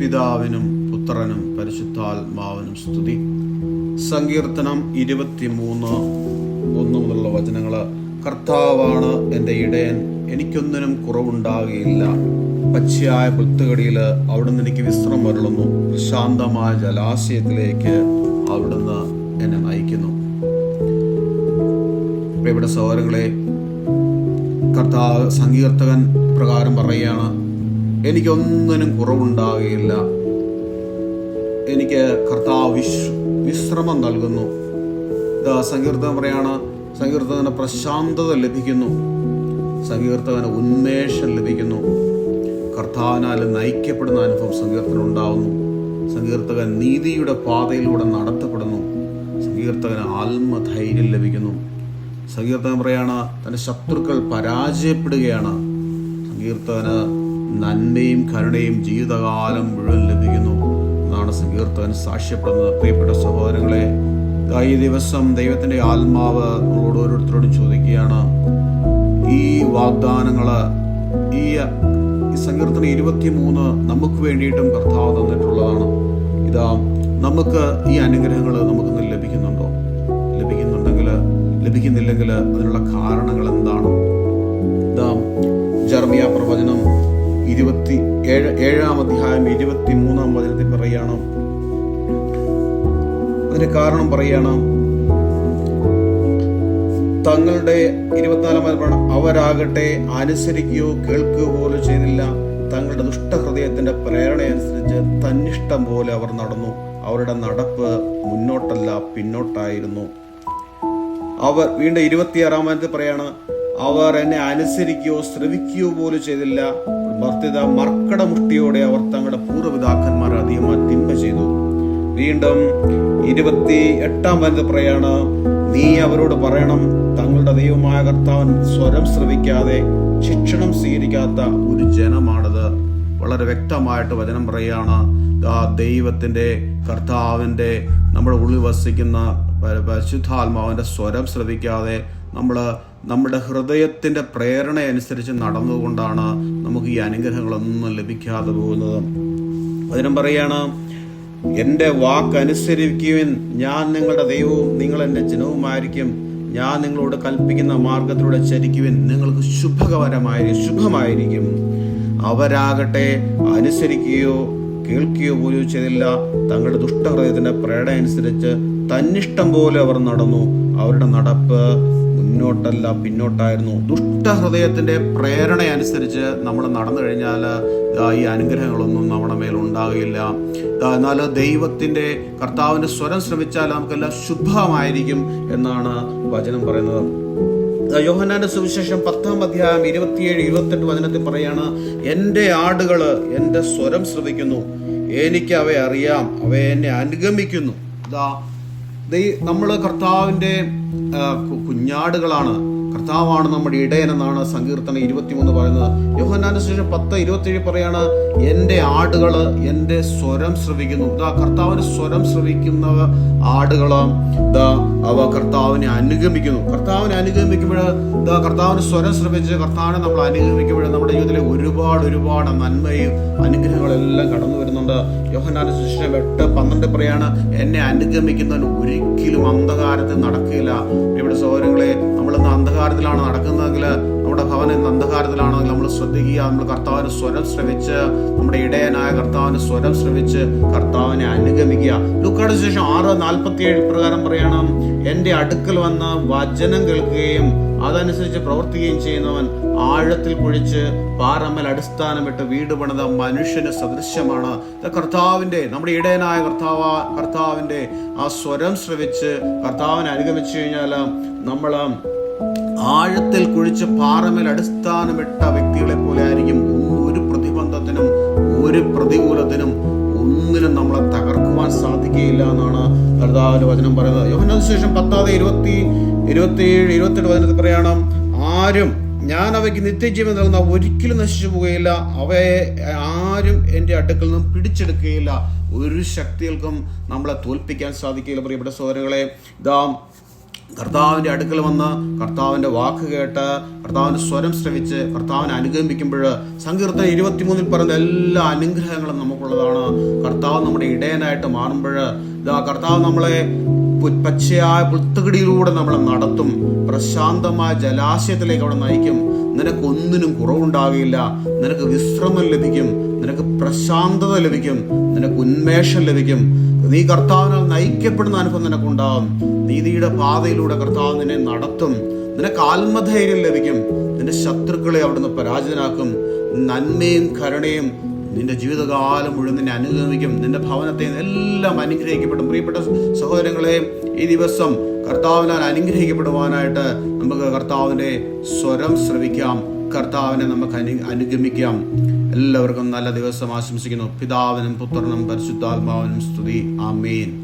പിതാവിനും പുത്രനും പരിശുദ്ധാത്മാവിനും സ്തുതി. സങ്കീർത്തനം ഇരുപത്തിമൂന്ന് ഒന്ന് മുതലുള്ള വചനങ്ങൾ കർത്താവാണ് എന്റെ ഇടയൻ എനിക്കൊന്നിനും കുറവുണ്ടാകുകയില്ല. പച്ചയായ പുത്തുകടിയിൽ അവിടുന്ന് എനിക്ക് വിശ്രമം വരളുന്നു. ശാന്തമായ ജലാശയത്തിലേക്ക് അവിടുന്ന് എന്നെ നയിക്കുന്നു. പ്രിയപ്പെട്ട സഹോദരങ്ങളെ കർത്താവ് സങ്കീർത്തകൻ പ്രകാരം പറയുകയാണ് എനിക്കൊന്നിനും കുറവുണ്ടാകുകയില്ല എനിക്ക് കർത്താവ് വിശ് വിശ്രമം നൽകുന്നു. സങ്കീർത്തനം പറയാണ് സങ്കീർത്തകന് പ്രശാന്തത ലഭിക്കുന്നു. സങ്കീർത്തകന് ഉന്മേഷം ലഭിക്കുന്നു. കർത്താവിനാൽ നയിക്കപ്പെടുന്ന അനുഭവം സങ്കീർത്തനം ഉണ്ടാവുന്നു. സങ്കീർത്തകൻ നീതിയുടെ പാതയിലൂടെ നടത്തപ്പെടുന്നു. സങ്കീർത്തകന് ആത്മധൈര്യം ലഭിക്കുന്നു. സങ്കീർത്തകൻ പറയാണ് തന്റെ ശത്രുക്കൾ പരാജയപ്പെടുകയാണ്. സങ്കീർത്തകന് നന്മയും കരുണയും ജീവിതകാലം മുഴുവൻ ലഭിക്കുന്നു. എന്നാണ് സങ്കീർത്തകൻ സാക്ഷ്യപ്പെടുന്നത്. പ്രിയപ്പെട്ട സഹോദരങ്ങളെ ഈ ദിവസം ദൈവത്തിന്റെ ആത്മാവ് നമ്മളോട് ഓരോരുത്തരോടും ചോദിക്കുകയാണ്. ഈ വാഗ്ദാനങ്ങൾ ഈ സങ്കീർത്തന ഇരുപത്തി മൂന്ന് നമുക്ക് വേണ്ടിയിട്ടും കർത്താവ് തന്നിട്ടുള്ളതാണ്. ഇതാ നമുക്ക് ഈ അനുഗ്രഹങ്ങൾ നമുക്കിന്ന് ലഭിക്കുന്നുണ്ടോ? ലഭിക്കുന്നുണ്ടെങ്കിൽ ലഭിക്കുന്നില്ലെങ്കിൽ അതിനുള്ള കാരണങ്ങൾ എന്താണ്? ഇതാ ജർമിയ പ്രവചനം ഇരുപത്തി ഏഴ് ഏഴാം അധ്യായം ഇരുപത്തി മൂന്നാം വചനത്തിൽ പറയണം. അതിന് കാരണം പറയണം തങ്ങളുടെ ഇരുപത്തിനാലാം വചനം അവരാകട്ടെ അനുസരിക്കുകയോ കേൾക്കുകയോ പോലും ചെയ്തില്ല. തങ്ങളുടെ ദുഷ്ടഹൃദയത്തിന്റെ പ്രേരണയനുസരിച്ച് തന്നിഷ്ടം പോലെ അവർ നടന്നു. അവരുടെ നടപ്പ് മുന്നോട്ടല്ല പിന്നോട്ടായിരുന്നു. അവർ വീണ്ടും ഇരുപത്തിയാറാം വചനത്തിൽ പറയാണ് അവർ എന്നെ അനുസരിക്കുകയോ ശ്രവിക്കുകയോ പോലും ചെയ്തില്ല. ഭർത്തിത മർക്കടമുഷ്ടിയോടെ അവർ തങ്ങളുടെ പൂർവപിതാക്കന്മാർ അധികമായി തിന്മ ചെയ്തു. വീണ്ടും ഇരുപത്തി എട്ടാം വനിത പറയാണ് നീ അവരോട് പറയണം തങ്ങളുടെ ദൈവമായ കർത്താവൻ സ്വരം ശ്രവിക്കാതെ ശിക്ഷണം സ്വീകരിക്കാത്ത ഒരു ജനമാണത്. വളരെ വ്യക്തമായിട്ട് വചനം പറയുകയാണ് ദൈവത്തിന്റെ കർത്താവിന്റെ നമ്മുടെ ഉള്ളിൽ വസിക്കുന്ന പരിശുദ്ധാത്മാവിന്റെ സ്വരം ശ്രവിക്കാതെ നമ്മൾ നമ്മുടെ ഹൃദയത്തിന്റെ പ്രേരണ അനുസരിച്ച് നടന്നുകൊണ്ടാണ് നമുക്ക് ഈ അനുഗ്രഹങ്ങളൊന്നും ലഭിക്കാതെ പോകുന്നത്. അതിനും പറയാണ് എന്റെ വാക്ക് ഞാൻ നിങ്ങളുടെ ദൈവവും നിങ്ങൾ എന്റെ ജനവുമായിരിക്കും. ഞാൻ നിങ്ങളോട് കൽപ്പിക്കുന്ന മാർഗത്തിലൂടെ ചരിക്കുവിൻ. നിങ്ങൾക്ക് ശുഭകരമായിരിക്കും ശുഭമായിരിക്കും. അവരാകട്ടെ അനുസരിക്കുകയോ കേൾക്കുകയോ പോലും ചെയ്തില്ല. തങ്ങളുടെ ദുഷ്ടഹൃദയത്തിന്റെ പ്രേരണ അനുസരിച്ച് തന്നിഷ്ടം പോലെ അവർ നടന്നു. അവരുടെ നടപ്പ് മുന്നോട്ടല്ല പിന്നോട്ടായിരുന്നു. ദുഷ്ടഹൃദയത്തിന്റെ പ്രേരണ അനുസരിച്ച് നമ്മൾ നടന്നു കഴിഞ്ഞാൽ ഈ അനുഗ്രഹങ്ങളൊന്നും നമ്മുടെ മേൽ ഉണ്ടാകില്ല. എന്നാൽ ദൈവത്തിന്റെ കർത്താവിന്റെ സ്വരം ശ്രമിച്ചാൽ നമുക്കെല്ലാം ശുഭമായിരിക്കും എന്നാണ് വചനം പറയുന്നത്. യോഹനാന്റെ സുവിശേഷം പത്താം അധ്യായം ഇരുപത്തിയേഴ് ഇരുപത്തെട്ട് വചനത്തിൽ പറയാണ് എന്റെ ആടുകൾ എന്റെ സ്വരം ശ്രവിക്കുന്നു. എനിക്ക് അവയെ അറിയാം. അവയെ എന്നെ അനുഗമിക്കുന്നു. നമ്മൾ കർത്താവിന്റെ കുഞ്ഞാടുകളാണ്. കർത്താവാണ് നമ്മുടെ ഇടയനെന്നാണ് സങ്കീർത്തനം ഇരുപത്തിമൂന്ന് പറയുന്നത്. യോഹന്നാന്റെ ശേഷം പത്ത് ഇരുപത്തിയേഴ് പറയാണ് എന്റെ ആടുകൾ എന്റെ സ്വരം ശ്രവിക്കുന്നു. ഇതാ കർത്താവിന് സ്വരം ശ്രവിക്കുന്ന ആടുകൾ ഇതാ അവ കർത്താവിനെ അനുഗമിക്കുന്നു. കർത്താവിനെ അനുഗമിക്കുമ്പോൾ ഇതാ കർത്താവിന് സ്വരം ശ്രവിച്ച് കർത്താവിനെ നമ്മൾ അനുഗമിക്കുമ്പോൾ നമ്മുടെ ജീവിതത്തിലെ ഒരുപാട് ഒരുപാട് നന്മയും അനുഗ്രഹങ്ങളെല്ലാം കടന്നു വരുന്നുണ്ട്. യോഹന്നാന്റെ ശേഷം എട്ട് പന്ത്രണ്ട് പറയാണ് എന്നെ അനുഗമിക്കുന്നവൻ ഒരിക്കലും അന്ധകാരത്തിൽ നടക്കില്ല. ഇവിടെ സൗരങ്ങളെ നമ്മൾ ഇന്ന് അന്ധകാരത്തിലാണ് നടക്കുന്നതെങ്കിൽ നമ്മുടെ ഭവനം ഇന്ന് അന്ധകാരത്തിലാണെങ്കിൽ നമ്മൾ ശ്രദ്ധിക്കുക. നമ്മൾ കർത്താവിന് സ്വരം ശ്രമിച്ച് നമ്മുടെ ഇടയനായ കർത്താവിന് സ്വരം ശ്രമിച്ച് കർത്താവിനെ അനുഗമിക്കുക. ലുക്കാട് ശേഷം ആറ് നാൽപ്പത്തി ഏഴ് പ്രകാരം പറയണം എന്റെ അടുക്കൽ വന്ന് വചനം കേൾക്കുകയും അതനുസരിച്ച് പ്രവർത്തിക്കുകയും ചെയ്യുന്നവൻ ആഴത്തിൽ കുഴിച്ച് പാറമ്മൽ അടിസ്ഥാനമിട്ട് വീട് പണിത മനുഷ്യന് സദൃശ്യമാണ്. കർത്താവിന്റെ നമ്മുടെ ഇടയനായ കർത്താവ കർത്താവിന്റെ ആ സ്വരം ശ്രവിച്ച് കർത്താവിനെ അനുഗമിച്ചു കഴിഞ്ഞാൽ നമ്മൾ ആഴത്തിൽ കുഴിച്ച് പാറമേൽ അടിസ്ഥാനമിട്ട വ്യക്തികളെ പോലെ ആയിരിക്കും ഒരു പ്രതിബന്ധത്തിനും ഒരു പ്രതികൂലത്തിനും ഒന്നിനും നമ്മളെ തകർക്കുവാൻ സാധിക്കുകയില്ല എന്നാണ് കർത്താവിന്റെ വചനം പറയുന്നത്. യോഹന്നാന് ശേഷം പത്താതെ ഇരുപത്തി ഇരുപത്തിയേഴ് ഇരുപത്തെട്ട് വചനത്തിൽ പറയണം ആരും ഞാൻ അവയ്ക്ക് നിത്യജീവൻ നൽകുന്ന ഒരിക്കലും നശിച്ചു പോകുകയില്ല അവയെ ആരും എന്റെ അടുക്കൽ നിന്നും പിടിച്ചെടുക്കുകയില്ല. ഒരു ശക്തികൾക്കും നമ്മളെ തോൽപ്പിക്കാൻ സാധിക്കുകയില്ല. പ്രിയപ്പെട്ട സഹോദരങ്ങളെ ഇതാ കർത്താവിന്റെ അടുക്കൽ വന്ന് കർത്താവിന്റെ വാക്ക് കേട്ട് കർത്താവിന്റെ സ്വരം ശ്രവിച്ച് കർത്താവിനെ അനുഗമിക്കുമ്പോൾ സങ്കീർത്തനം ഇരുപത്തിമൂന്നിൽ പറയുന്ന എല്ലാ അനുഗ്രഹങ്ങളും നമുക്കുള്ളതാണ്. കർത്താവ് നമ്മുടെ ഇടയനായിട്ട് മാറുമ്പോൾ ഇതാ കർത്താവ് നമ്മളെ പച്ചയായ പുൽത്തകിടിയിലൂടെ നമ്മളെ നടത്തും. പ്രശാന്തമായ ജലാശയത്തിലേക്ക് അവിടെ നയിക്കും. നിനക്ക് ഒന്നിനും കുറവുണ്ടാകില്ല. നിനക്ക് വിശ്രമം ലഭിക്കും. നിനക്ക് പ്രശാന്തത ലഭിക്കും നിനക്ക് ഉന്മേഷം ലഭിക്കും. നീ കർത്താവിനാൽ നയിക്കപ്പെടുന്ന അനുഭവം നിനക്കുണ്ടാവും നീതിയുടെ പാതയിലൂടെ കർത്താവ് നിന്നെ നടത്തും. നിനക്ക് ആത്മധൈര്യം ലഭിക്കും. നിന്റെ ശത്രുക്കളെ അവിടുന്ന് പരാജിതനാക്കും. നന്മയും കരുണയും നിന്റെ ജീവിതകാലം മുഴുവൻ നിന്നെ അനുഗമിക്കും. നിന്റെ ഭവനത്തെ എല്ലാം അനുഗ്രഹിക്കപ്പെടും. പ്രിയപ്പെട്ട സഹോദരങ്ങളെ ഈ ദിവസം കർത്താവിനാൽ അനുഗ്രഹിക്കപ്പെടുവാനായിട്ട് നമുക്ക് കർത്താവിന്റെ സ്വരം ശ്രവിക്കാം. കർത്താവിനെ നമുക്ക് അനു അനുഗമിക്കാം. എല്ലാവർക്കും നല്ല ദിവസം ആശംസിക്കുന്നു. പിതാവിനും പുത്രനും പരിശുദ്ധാത്മാവിനും സ്തുതി. ആമേൻ.